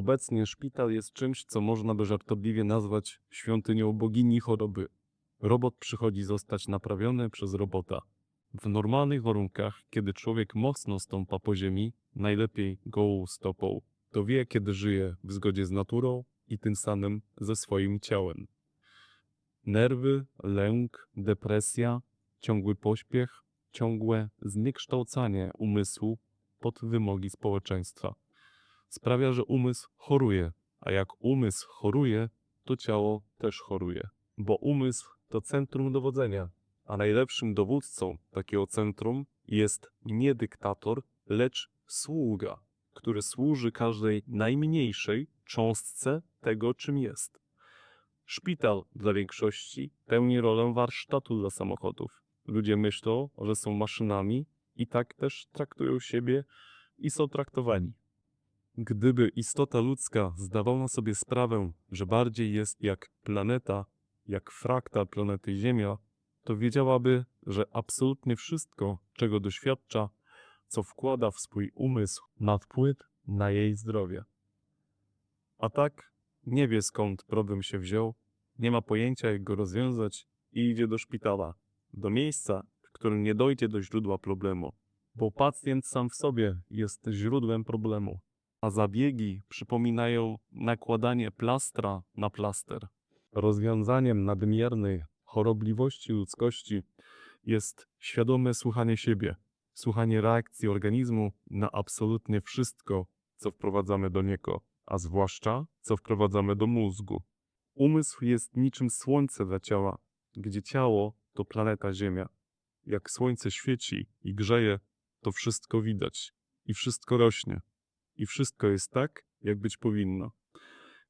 Obecnie szpital jest czymś, co można by żartobliwie nazwać świątynią bogini choroby. Robot przychodzi zostać naprawiony przez robota. W normalnych warunkach, kiedy człowiek mocno stąpa po ziemi, najlepiej gołą stopą, to wie, kiedy żyje w zgodzie z naturą i tym samym ze swoim ciałem. Nerwy, lęk, depresja, ciągły pośpiech, ciągłe zniekształcanie umysłu pod wymogi społeczeństwa sprawia, że umysł choruje, a jak umysł choruje, to ciało też choruje, bo umysł to centrum dowodzenia, a najlepszym dowódcą takiego centrum jest nie dyktator, lecz sługa, który służy każdej najmniejszej cząstce tego, czym jest. Szpital dla większości pełni rolę warsztatu dla samochodów. Ludzie myślą, że są maszynami i tak też traktują siebie i są traktowani. Gdyby istota ludzka zdawała sobie sprawę, że bardziej jest jak planeta, jak fraktal planety Ziemia, to wiedziałaby, że absolutnie wszystko, czego doświadcza, co wkłada w swój umysł, ma wpływ na jej zdrowie. A tak nie wie skąd problem się wziął, nie ma pojęcia jak go rozwiązać i idzie do szpitala, do miejsca, w którym nie dojdzie do źródła problemu, bo pacjent sam w sobie jest źródłem problemu a zabiegi przypominają nakładanie plastra na plaster. Rozwiązaniem nadmiernej chorobliwości ludzkości jest świadome słuchanie siebie, słuchanie reakcji organizmu na absolutnie wszystko, co wprowadzamy do niego, a zwłaszcza co wprowadzamy do mózgu. Umysł jest niczym słońce dla ciała, gdzie ciało to planeta Ziemia. Jak słońce świeci i grzeje, to wszystko widać i wszystko rośnie i wszystko jest tak, jak być powinno.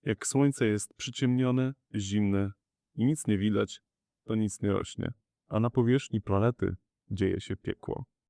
Jak słońce jest przyciemnione, zimne i nic nie widać, to nic nie rośnie, a na powierzchni planety dzieje się piekło.